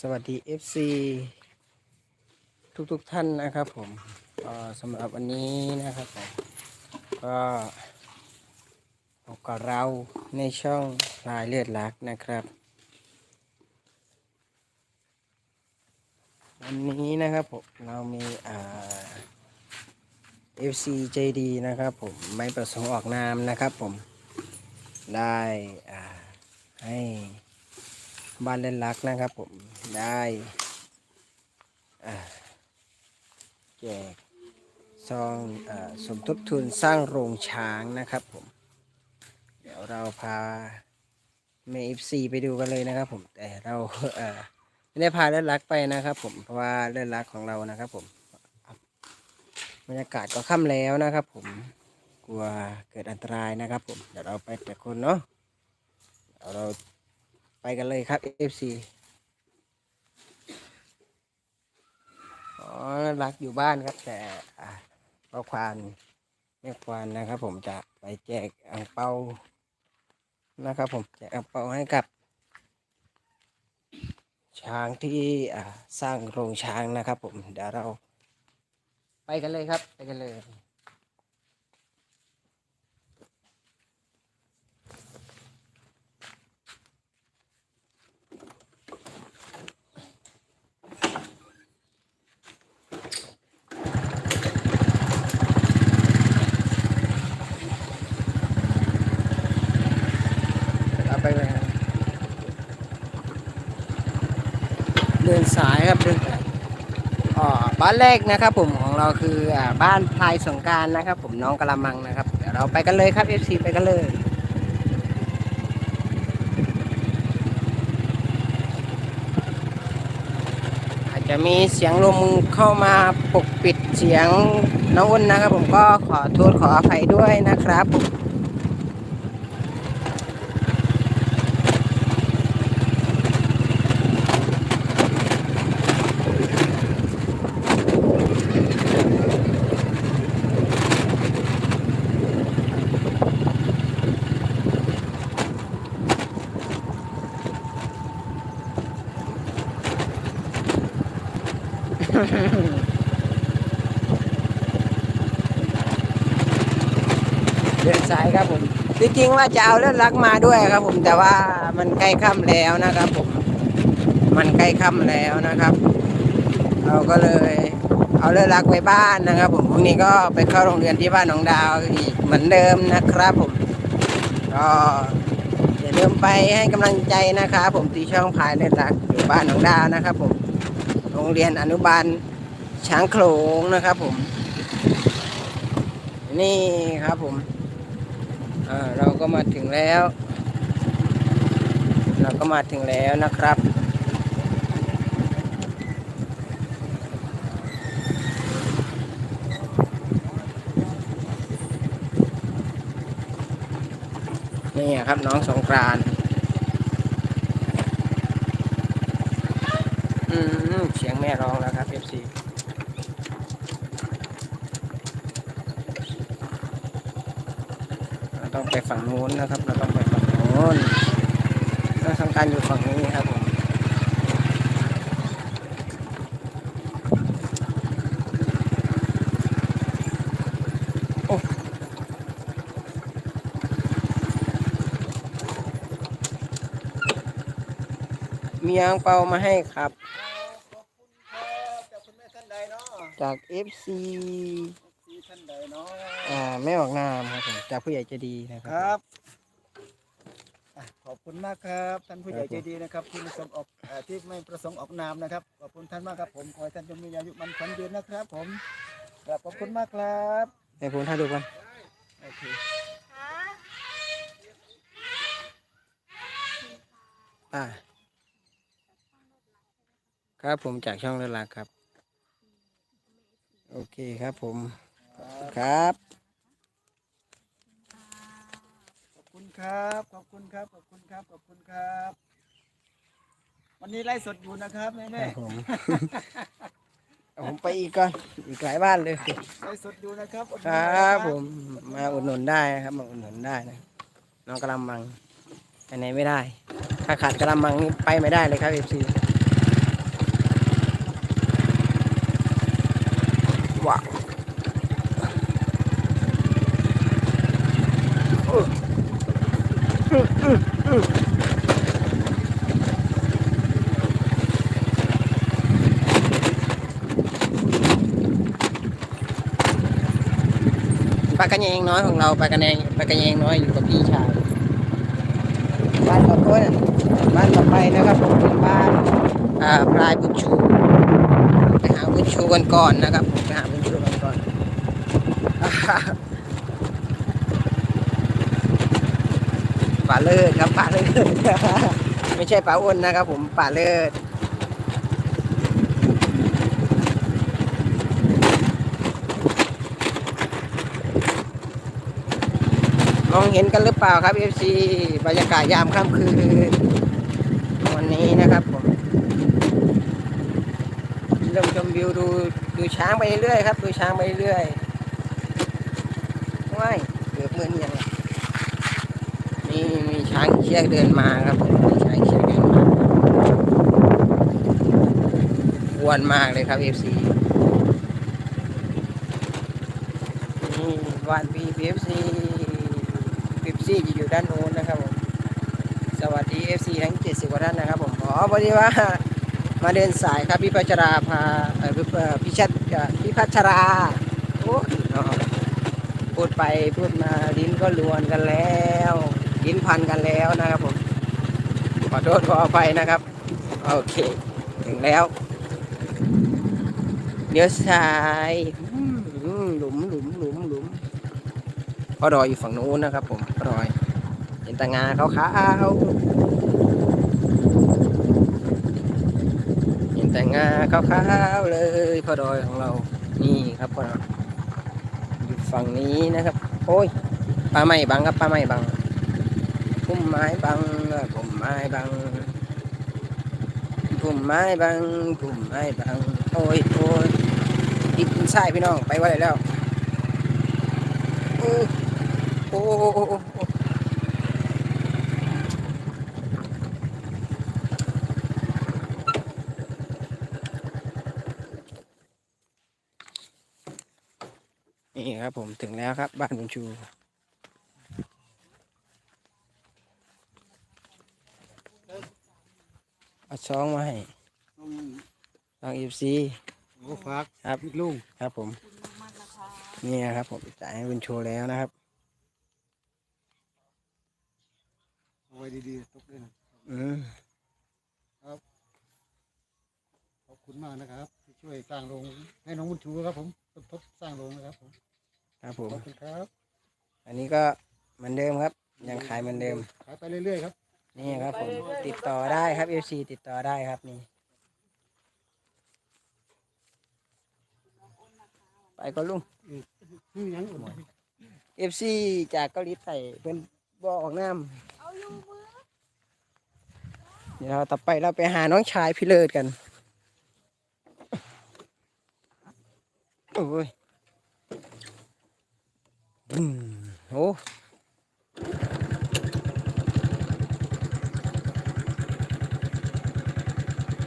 สวัสดี FC ทุกๆทท่านนะครับผมก็สำหรับวันนี้นะครับผมก็พบกับเราในช่องลายเลือดลักนะครับ วันนี้นะครับผมเรามีอ่า FC ใจดีนะครับผมไม่ประสงค์ออกนามนะครับผมได้อ่าให้ บ้านเล่นรักนะครับผมได้แจกซองอสมทบทุนสร้างโรงช้างนะครับผม เดี๋ยวเราพาเมฟซีไปดูกันเลยนะครับ ผมแต่เราไม่ได้พาเล่นรักไปนะครับ ผมเพราะว่าเล่นรักของเรานะครับ ผมบรรยากาศก็ค่ำแล้วนะครับ ผมกลัวเกิดอันตรายนะครับ ผมเดี๋ยวเราไปแต่คนเนาะเดี๋ยวเรา ไปกันเลยครับ FC อ๋อรักอยู่บ้านครับ แต่อะพ่อควานแม่ควานนะครับ ผมจะไปแจกอ่างเปานะครับ ผมแจกอ่างเปาให้กับ ช้างที่สร้างโรงช้างนะครับ ผมเดี๋ยวเรา ไปกันเลยครับ ไปกันเลย ไปเลยครับเดินสายครับเดินสายอ่าบ้านแรกนะครับผมของเราคืออ่าบ้านพลายสงการนะครับ ผมน้องกะละมังนะครับเดี๋ยวเราไปกันเลยครับ FC ไปกันเลยอาจจะมีเสียงลมเข้ามาปกปิดเสียงน้องอ้นนะครับ ผมก็ขอโทษขออภัยด้วยนะครับผม เดินสายครับผมจริงๆว่าจะเอาเลือดรักมาด้วยครับ ผมแต่ว่ามันใกล้ค่ำแล้วนะครับ ผม มันใกล้ค่ำแล้วนะครับ เราก็เลย เอาเลือดรักไว้บ้านนะครับ ผมพรุ่งนี้ก็ไปเข้าโรงเรียนที่บ้านน้องดาวอีกเหมือนเดิมนะครับ ผมก็อย่าลืมไปให้กำลังใจนะครับ ผมที่ช่องพายเลือดรักอยู่บ้านน้องดาวนะครับ ผม รงเรียนอนุบาลช้างโขลงนะครับผม นี่ครับผมเราก็มาถึงแล้ว เราก็มาถึงแล้วนะครับนี่ครับน้องสงกรานต์อืมเสียง แม่ร้องแล้วครับ FC เราต้องไปฝั่งนู้นนะครับ เราต้องไปฝั่งนู้นน้องสงการอยู่ฝั่งนี้ครับผมโอ้มีอ่างเปามาให้ครับคุณครับจากคุณแม่ท่านใด เนาะจาก FC ที่ท่านใดเนาะอ่าแม่ออกนามครับผมจากผู้ใหญ่ใจะดีนะคครับรับอะขอบคุณมากครับท่านผู้ใหญ่ใจดีนะครับที่ไม่ประสงค์ออกเอ่อที่ไม่ประสงค์ออกนามนะครับขอบคุณท่านมากครับผมขอให้ท่านจงมีอายุมันขวัญยืนนะครับผมครับขอบคุณมากครับให้ผมถ่ายดูกันโอเคอ่าครับผมจากช่องเลือลักครับ โอเคครับผมครับ ขอบคุณครับ ขอบคุณครับ ขอบคุณครับ ขอบคุณครับ วันนี้ไล่สดอยู่นะครับแม่คแม่รับผม เอาผมไปอีกก่อน อีกหลายบ้านเลย ไล่สดอยู่นะครับอดคทนรันะบผมมาอุดหนุนได้นะครับมาอุดหนุนได้นะน้องกระลำมังไปไหนไม่ได้ ถ้าขาดกระลำมังนี่ไปไม่ได้เลยครับเอฟซี ลากระแยงน้อยของเราปลากระแยงปลากระแยงน้อยอยู่กับพี่ชายบ้านต่อไปนบ้านต่อไปนะครับผมเป็นบ้านอ่าพลายบุญชูไปหาบุญชูกันก่อนนะครับผมไปหาบุญชูกันก่อนป่าเลิศครับป่าเลิศไม่ใช่ป่าอ้วนนะครับ ผมป่าเลิศ มองเห็นกันหรือเปล่าครับ FC บรรยากาศยามค่ำคืนวันนี้นะครับผมเริ่มชมวิวดูดูช้างไปเรื่อยครับ ดูช้างไปเรื่อยว้ายเกือบมือนี่ยงนี่มีช้างเชือกเดินมาครับมีช้างเชือกเดินมาวนมากเลยครับ FC นี่วันพีพีเอฟซีพีเอฟ ซีจะอยู่ด้านโน้นนะครับผม สวัสดี FC ทั้ง70กว่าท่านนะครับผมขอพอดีว่ามาเดินสายครับพี่พัชราพาเออพี่ชัดพี่พัชราโอ้พูดไปพูดมาลิ้นก็ลวนกันแล้วลิ้นพันกันแล้วนะครับผมขอโทษขออภัยนะครับ โอเค ถึงแล้วเลี้ยวซ้ายหลุมหลุมหลุมหลุมพ่อดอยอยู่ฝั่งนู้นนะครับผม เห็นแตางาเขาวเห็นแต่งาเขาขาวเลยพ่อดอยของเรา นี่ครับพ่อดอยอยู่ฝั่งนี้นะครับ โอ้ยปลาไม่บังครับปลาไม่บังพุ่มไม้บังพุ่มไม้บังพุ่มไม้บังพุ่มไม้บังโอ้ยโอ้ยดิบใช่พี่น้องไปว่าไรแล้วโอ้โอ้โอ้โอ้โอ้โอ้นี่ ครับผมถึงแล้วครับ บ้านบุญชูเอาซองมาให้ลองอีฟซีโอ้ฝากครับพี่ลุงครับผมนี่นะครับ ผมจ่ายให้คุณโชว์แล้วนะครับเอาไว้ดีๆตกเลยนะอืมขอบคุณมากนะครับที่ช่วยสร้างโรงให้น้องบุญชูครับผมสมทบสร้างโรงนะครับผม ครับผม ขอบคุณครับอันนี้ก็เหมือนเดิมครับ ยังขายเหมือนเดิม ขายไปเรื่อยๆครับนี่ครับผม ติดต่อได้ครับ FC ติดต่อได้ครับนี่ ไปก็ลุงนี่ยังอุ่น FC จากเกาหลีใต้เป็นบอออกน้ำเดี๋ยวเราต่อไปเราไปหาน้องชายพี่เลิศกัน โอ้ยอืม โอ้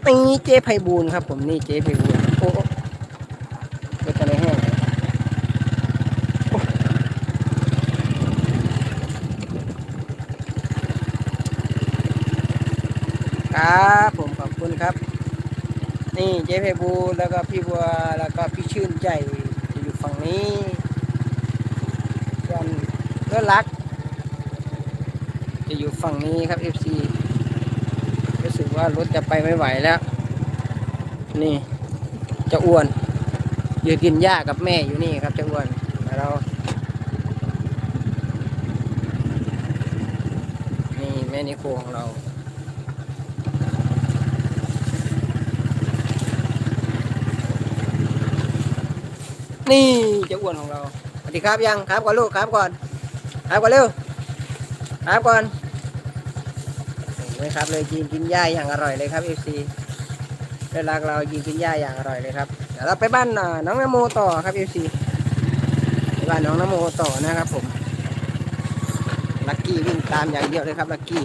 นี่เจ๊ไพบูลครับ ผมนี่เจ๊ไพบูลโอ้เกิดอะไรแห้งครับผมขอบคุณครับ นี่เจ๊เพบูลแล้วก็พี่บัวแล้วก็พี่ชื่นใจจะอยู่ฝั่งนี้ เพื่อรัก จะอยู่ฝั่งนี้ครับ FC รู้สึกว่ารถจะไปไม่ไหวแล้ว นี่ จะอ้วนยืนกินหญ้ากับแม่อยู่นี่ครับจะอ้วนเรานี่แม่นิโคของเรานี่จ้าอ้วนของเรา สวัสดีครับยังครับก่อนลูกครับก่อน ครับก่อนเร็วครับก่อนนี่ครับเลยกินกินหญ้าอย่างอร่อยเลยครับเอฟซีเวลาเรากินกินหญ้าอย่างอร่อยเลยครับเดี๋ยวเราไปบ้านน้องนโมต่อครับเอฟซีไปบ้านน้องนโมต่อนะครับผมลักกี้วิ่งตามอย่างเดียวเลยครับลักกี้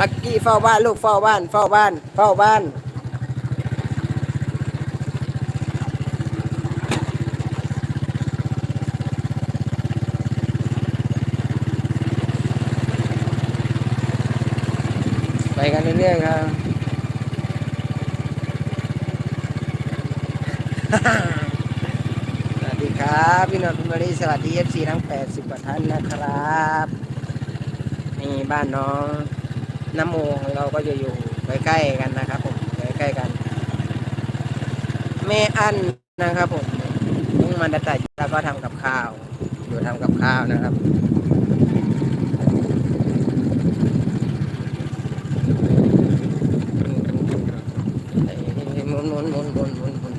ลักกี้เฝ้าบ้านลูกเฝ้าบ้าน เฝ้าบ้าน เฝ้าบ้าน กันเรื่อยๆครับสวัสดีครับ พี่นนท์คุณมารีสวัสดีเอฟซีทั้ง80กว่าท่านนะครับ นี่บ้านน้องน้ำโมของเราก็จะอยู่ใกล้ๆกันนะครับผมใกล้ๆกันแม่อั้นนะครับผมลุงมันดาตาแล้วก็ทำกับข้าว อยู่ทำกับข้าวนะครับ หมุนหมุนหมุนหมุนหมุนหมุน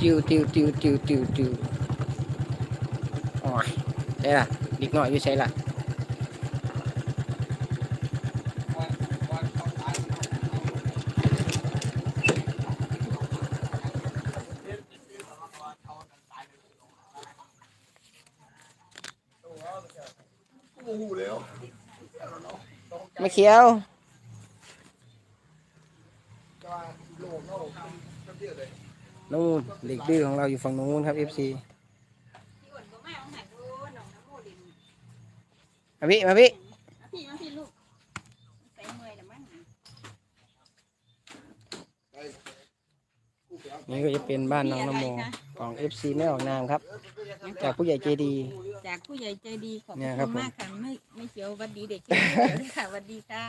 ติวติวติวติวติวติวโอ้ยใช่ล่ะเด็ก น้อยอยู่ใช่ล่ะไม่เขียวนู่นเหล็กดื้อของเราอยู่ฝั่งนู้นครับ FC มาพี่มาพี่พี่มาพี่ลูกใส่เมื่อยแล้วมั้งนี่ก็จะเป็นบ้านน้องนโมของ FC ไม่ออกนามครับ จากผู้ใหญ่ใจดี จากผู้ใหญ่ใจดีขอบเนี่ยคคุรับณผมมากค่ะไม่ไม่เขียวหวัดดีเด็กเขียวด้วยค่ะหวัดดีค่ะ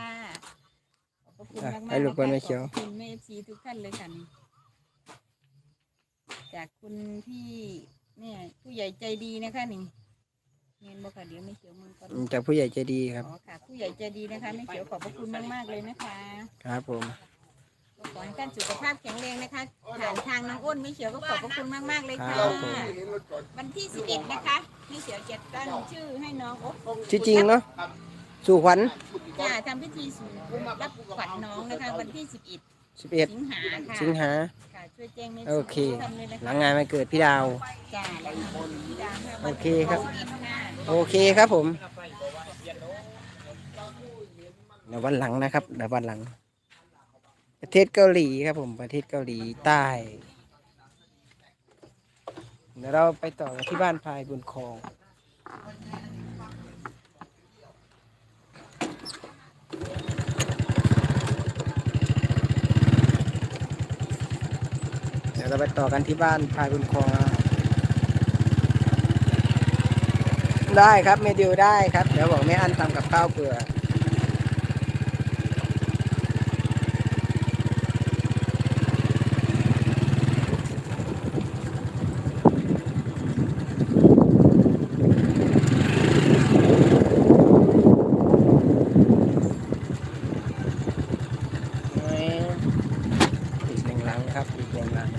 ขอบพระคุณอะมากๆให้ลูกบอลไม่เขียวขอบคุณแม่เอฟซีทุกท่านเลยค่ะนี่ จากคุณพี่เนี่ยผู้ใหญ่ใจดีนะคะนี่เงินบอกค่ะเดี๋ยวไม่เขียวมือก่อนจากผู้ใหญ่ใจดีครับ อ๋อค่ะ ผู้ใหญ่ใจดีนะคะ ไม่เขียวขอบพระคุณมากๆเลยนะคะครับผมก็ขอให้ท่านสุขภาพแข็งแรงนะคะผ่านทางน้องอ้นไม่เขียวก็ขอบพระคุณมากๆเลยค่ะ ครับผม วันที่11นะคะพี่เขียวจะตั้งชื่อให้น้องโอ๊คที่จริงเนาะสู่ขวัญ จะทำพิธีสู่รับขวัญน้องนะคะ วันที่11 11 สิงหาค่ะสิงหา ค่ะช่วยแจ้งแม่โอเค ทำเลยนะหลัคะงงานมาเกิดพี่ดาว จ้าแล้วพี่ดาวให้โอวันเคครับที่11ค่ะ โอเคครับผมเดี๋ยววันหลังนะครับเดี๋ยววันหลัง ประเทศเกาหลีครับผม ประเทศเกาหลีใต้ เดี๋ยวเราไปต่อกันที่บ้านพายบุญคลอง ดี๋ยวเราไปต่อกันที่บ้านพายบุญคลองได้ครับเมดิวได้ครับ เดี๋ยวบอกแม่อันทำกับข้าวเผื่อ อีกหนึ่งหลังครับ อีกหนึ่งหลัง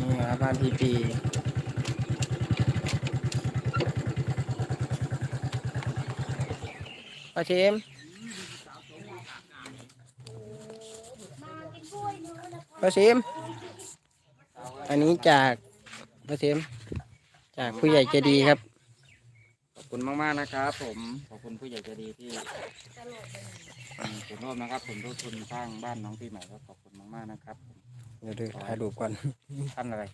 นี่ครับบ้านพีปีป้าเชมป้าเชมอันนี้จากป้าเชมจากผู้ใหญ่ใจดีครับ ขอบคุณมาก ๆ นะครับ ผม ขอบคุณผู้ใหญ่ใจดีที่อืมผมร่วมนะครับผมทุกทุนสร้างบ้านน้องปีใหม่ก็ขอบคุณมาก ๆ นะครับผมเดี๋ยวดูถ่ายรูปก่อนท่านอะไร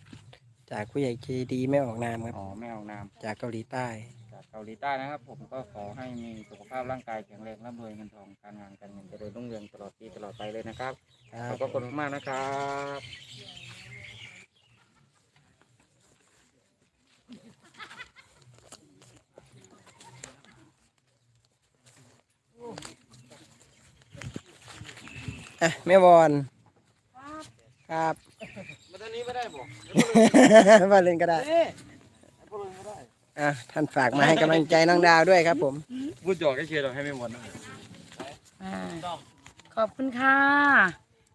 จากผู้ใหญ่ใจดีไม่ออกนามครับ อ๋อแม่ออกนาม จากเกาหลีใต้จากเกาหลีใต้นะครับ ผมก็ขอให้มีสุขภาพร่างกายแข็งแรงร่ำรวยเงินทองการงานการเงินเจริญรุ่งเรืองตลอดปีตลอดไปเลยนะครับครัขอบบพระคุณมากๆนะครับอะแม่วอนครับมาทางนี้ไม่ได้บอกมาเล่นก็ได้ อะท่านฝากมาให้กำลังใจน้องดาวด้วยครับผม พูดหยอกแค่เชียร์เราให้ไม่หมดนะ อ่าขอบคุณค่ะ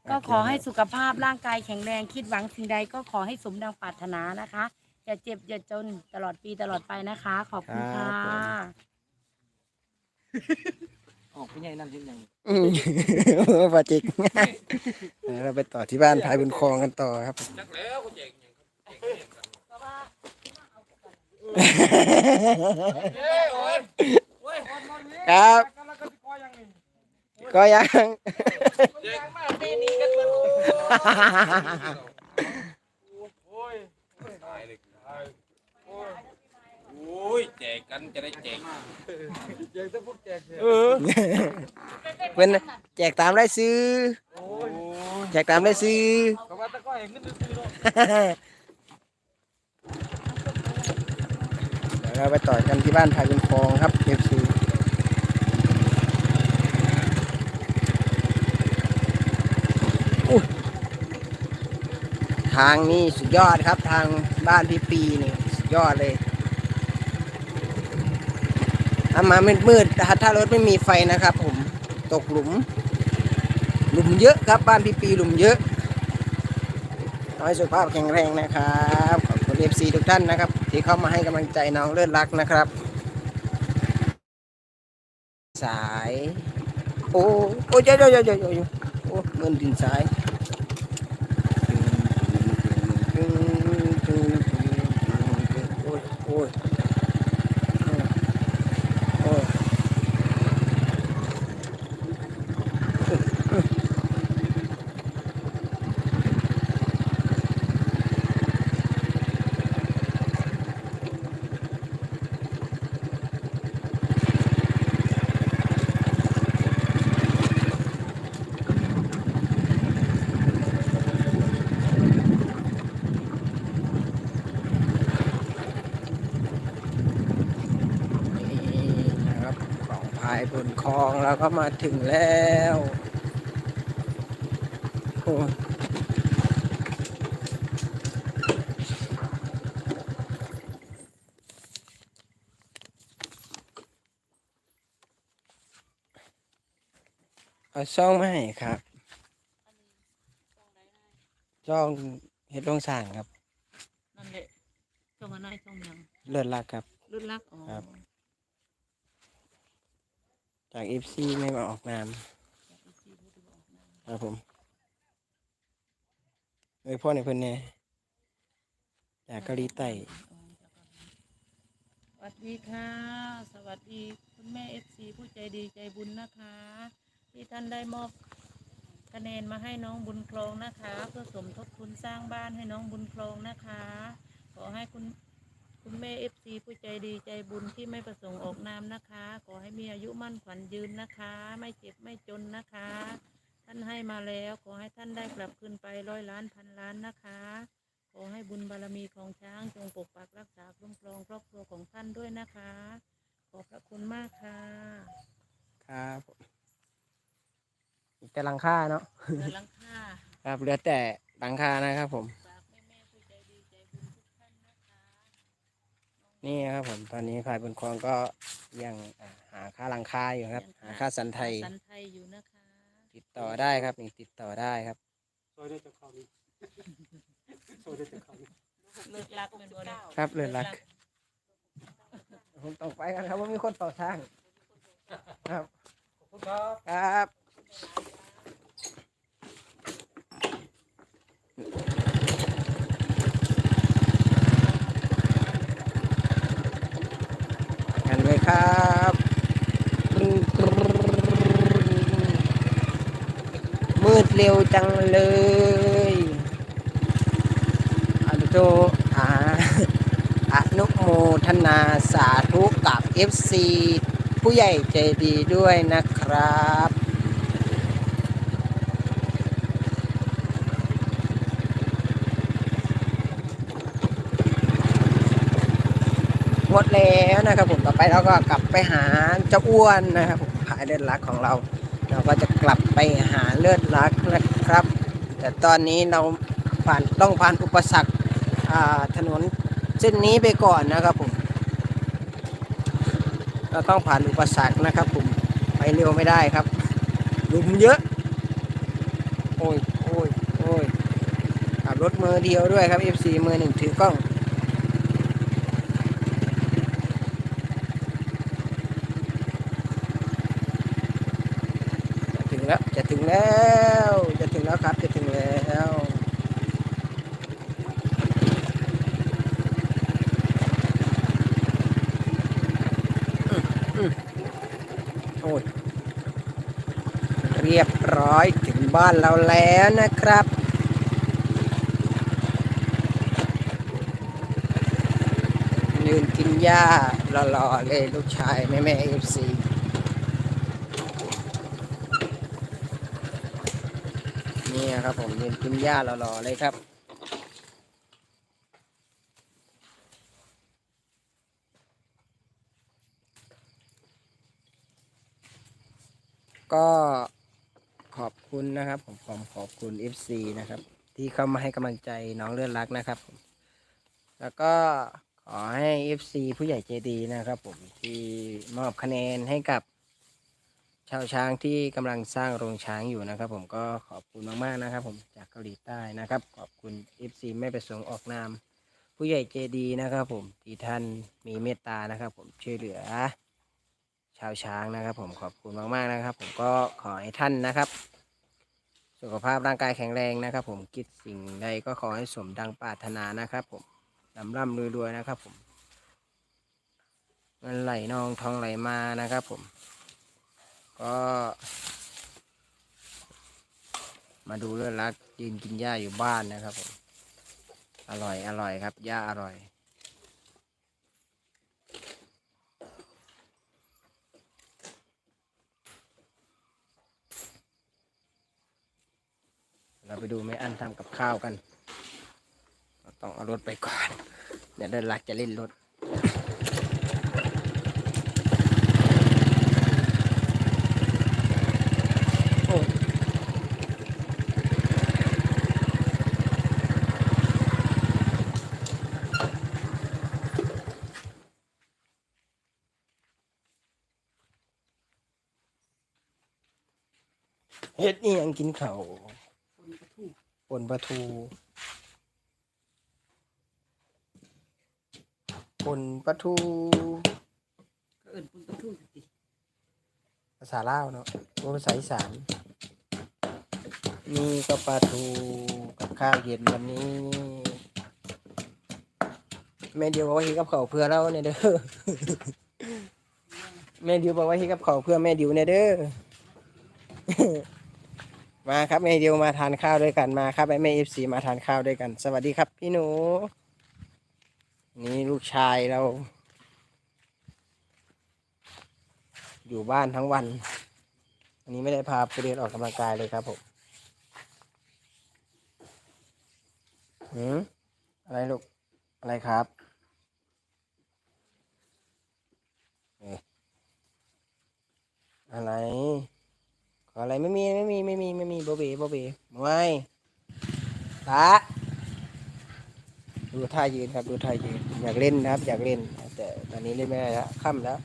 ก็ขอให้สุขภาพร่างกายแข็งแรงคิดหวังสิ่งใดก็ขอให้สมดังปรารถนานะคะอย่าเจ็บอย่าจนตลอดปีตลอดไปนะคะ ขอบคุณค่ะออกพี่ใหญ่นั่นยิ่งยังอืมปาจิกเดี๋ยวเราไปต่อที่บ้านพายบุญคลองกันต่อครับผม ครับก็ยังเยแจกกันจะได้แจกเออเป็นแจกตามได้ซื้อแจกตามได้ซื้อ ก็ว่าตะก้อยเงิ นะเดี๋ยวเราไปต่อกันที่บ้านพายเป็นฟองครับเอฟซีทางนี้สุดยอดครับทางบ้านพี่ปีนี่สุดยอดเลยถ้ามามืดๆถ้าถ้ารถไม่มีไฟนะครับ ผมตกหลุม หลุมเยอะครับบ้านพี่ปีหลุมเยอะขอให้สุขภาพแข็งแรงนะครับ ขอบคุณเอฟซีทุกท่านนะครับ ที่เข้ามาให้กำลังใจน้องเลือดรักนะครับ สาย โอ้โอ้ยเยยยยยโอ้เงินดินสายโอ้ยโอ้ยโอ้ย นี่นะครับของพายบนคลองแล้ว ก็มาถึงแล้วโอ้ยเอาช่องมาให้ครับช่องเฮ็ดลงสร้างครับ นั่นแหละช่องอะไรช่องยังเลิศรักครับรุ่นรักอ๋อ ครับ จากเอฟซีไม่มาออกนามครับผมเอ้ยพ่อในเพิ่นเนี่ยจากเกาหลีใต้สวัสดีค่ะ สวัสดีคุณแม่เอฟซีผู้ใจดีใจบุญนะคะ ที่ท่านได้มอบคะแนนมาให้น้องบุญครองนะคะ เพื่อสมทบทุนสร้างบ้านให้น้องบุญครองนะคะ ขอให้คุณ คุณแม่เอฟซีผู้ใจดีใจบุญที่ไม่ประสงค์ออกนามนะคะ ขอให้มีอายุมั่นขวัญยืนนะคะ ไม่เจ็บไม่จนนะคะ ท่านให้มาแล้วขอให้ท่านได้กลับคืนไปร้อยล้านพันล้านนะคะ ขอให้บุญบารมีของช้างจงปกปักรักษาคุ้มครองครอบครัวของท่านด้วยนะคะ ขอบพระคุณมากค่ะครับผมอีกแต่หลังคาเนาะเดือนลังค่าครับเหลือแต่หลังคานะครับผมฝากแม่แม่ๆผู้ใจดีใจบุญทุกท่านนะคะ นี่ครับผมตอนนี้ฝ่ายบนคลองก็ยังอ่าหาค่าหลังคาอยู่ครับ หาค่าสันไทย สันไทยอยู่นะคะติดต่อได้ครับนี่ติดต่อได้ครับเลิกรักเป็นบ่ได้ครับเลิศรักผมต้องไปกันครับว่ามีคนต่อทางครับครับกันเลยครับ มืดเร็วจังเลยอนุโตอาอนุโมทนาสาธุกับ FC ผู้ใหญ่ใจดีด้วยนะครับ หมดแล้ว นะครับผมต่อไปเราก็กลับไปหาเจ้าอ้วนนะครับผมพายเลือดรักของเรา เราก็จะกลับไปหาเลือดรักนะครับ แต่ตอนนี้เราผ่านต้องผ่านอุปสรรคถนนเส้นนี้ไปก่อนนะครับผมเราต้องผ่านอุปสรรคนะครับผมไปเร็วไม่ได้ครับหลุมเยอะ โอ้ยโอ้ยโอ้ยขับรถมือเดียวด้วยครับ FC มือหนึ่งถือกล้อง จะถึง แล้ว จะถึงแล้วครับ จะถึงแล้วอืมอืมโอ้ยเรียบร้อยถึงบ้านเราแล้วนะครับยืนกินหญ้ารอๆเลยลูกชายแม่แม่เอฟซี นี่ครับผมยืนกินหญ้ารอๆเลยครับก็ขอบคุณนะครับ ผมขอขอบคุณ FC นะครับ ที่เข้ามาให้กำลังใจน้องเลือดรักนะครับผมแล้วก็ขอให้ FC ผู้ใหญ่ใจดีนะครับ ผมที่มอบคะแนนให้กับ ชาวช้างที่กำลังสร้างโรงช้างอยู่นะครับ ผมก็ขอบคุณมากๆนะครับ ผมจากเกาหลีใต้นะครับ ขอบคุณ FC ไม่ประสงค์ออกนาม ผู้ใหญ่ใจดีนะครับ ผมที่ท่านมีเมตตานะครับ ผมช่วยเหลือ ชาวช้างนะครับ ผมขอบคุณมากๆนะครับ ผมก็ขอให้ท่านนะครับ สุขภาพร่างกายแข็งแรงนะครับ ผมคิดสิ่งใดก็ขอให้สมดังปรารถนานะครับ ผมร่ำร่ำรวยๆนะครับ ผมเงินไหลนองทองไหลมานะครับ ผม ก็มาดูเรื่องรักยืนกินหญ้าอยู่บ้านนะครับผมอร่อยอร่อยครับหญ้าอร่อย เราไปดูแม่อันทำกับข้าวกัน ต้องเอารถไปก่อน เดี๋ยวเดินลักจะเล่นรถ เฮ็ดนี่ยังกินข้าวปนปลาทูปนปลาทูเอิ้นปุ่นประตูสิภาษาลาวเนาะว่าภาษาอีสานนี่ก็ปลาทูกับข้าวเย็นวันนี้ แม่เดียวบอกว่าเฮ็ดกับข้าวเพื่อเราเนี่ยเด้อ แม่เดียวบอกว่าเฮ็ดกับข้าวเพื่อแม่ดิวเนี่ยเด้อ มาครับแม่เดียวมาทานข้าวด้วยกันมาครับไอแม่เอฟซีมาทานข้าวด้วยกัน สวัสดีครับพี่หนู นี่ลูกชายเรา อยู่บ้านทั้งวัน อันนี้ไม่ได้พาไปเดินออกกำลังกายเลยครับผมหืมอะไรลูก อะไรครับอะไร อะไรไม่มีไม่มีไม่มีไม่มีโบเบโบเบไม่ตาดูท่ายืนครับดูท่ายืนอยากเล่นนะครับ อยากเล่น แต่ตอนนี้เล่นไม่ได้แล้วค่ำแล้ว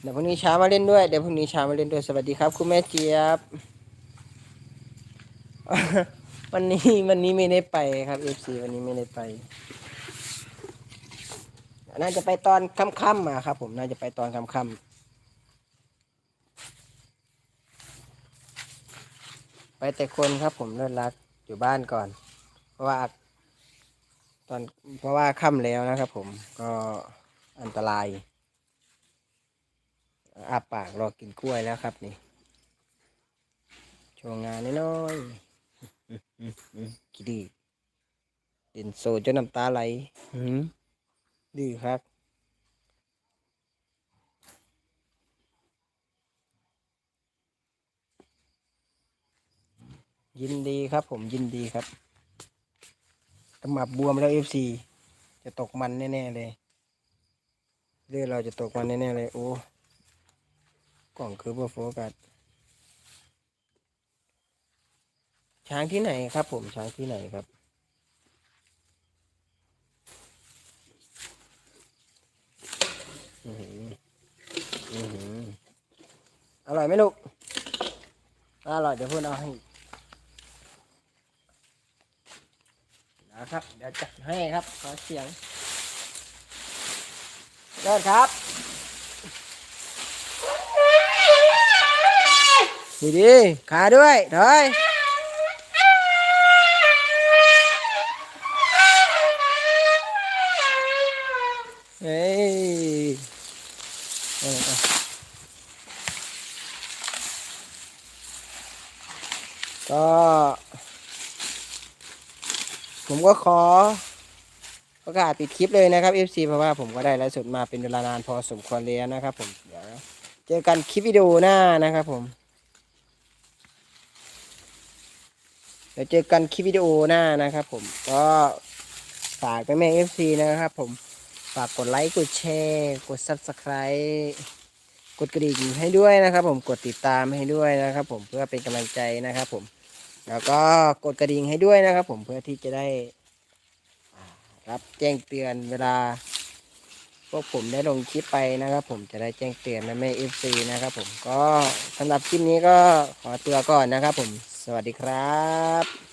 เดี๋ยวพรุ่งนี้เช้ามาเล่นด้วยเดี๋ยวพรุ่งนี้เช้ามาเล่นด้วยสวัสดีครับคุณแม่เจี๊ยบวันนี้วันนี้ไม่ได้ไปครับเอฟซีวันนี้ไม่ได้ไป น่าจะไปตอนค่ำๆมาครับ ผมน่าจะไปตอนค่ำๆ ไปแต่คนครับผมเลิศรักอยู่บ้านก่อน เพราะว่าตอนเพราะว่าค่ำแล้วนะครับผมก็อันตรายอาปากรอกินกล้วยแล้วครับนี่โชว์งานน้อยๆอื้ออื้ออื้อคิดดีเด่นโซจนน้ำตาไหลหืมดื้อครับ ยินดีครับผมยินดีครับกระหมับบวมแล้วเอฟซีจะตกมันแน่ ๆ เลยเรื่องเราจะตกมันแน่ ๆ เลย โอ้ กล่องคือเบอร์โฟกัสช้างที่ไหนครับผมช้างที่ไหนครับ อือหืออือหืออร่อยไหมลูกอร่อยเดี๋ยวพูดเอาให้ นะครับ เดี๋ยวจัดให้ครับ ขอเสียงเดินครับดีดีขาด้วยถอยเฮ้ยเออเอาก็ ผมก็ขอประกาศปิดคลิปเลยนะครับ FC เพราะว่าผมก็ได้ไลฟ์สดมาเป็นเวลานานพอสมควรแล้วนะครับ ผมเดี๋ยวเจอกันคลิปวิดีโอหน้านะครับ ผมเดี๋ยวเจอกันคลิปวิดีโอหน้านะครับ ผมก็ฝากแม่แม่เอฟซีนะครับ ผมฝากกดไลค์กดแชร์กด Subscribe กดกระดิ่งให้ด้วยนะครับ ผมกดติดตามให้ด้วยนะครับ ผมเพื่อเป็นกำลังใจนะครับ ผม แล้วก็กดกระดิ่งให้ด้วยนะครับ ผมเพื่อที่จะได้รับแจ้งเตือนเวลา พวกผมได้ลงคลิปไปนะครับ ผมจะได้แจ้งเตือนแม่แม่เอฟซีนะครับ ผมก็สำหรับคลิปนี้ก็ขอตัวก่อนนะครับ ผมสวัสดีครับ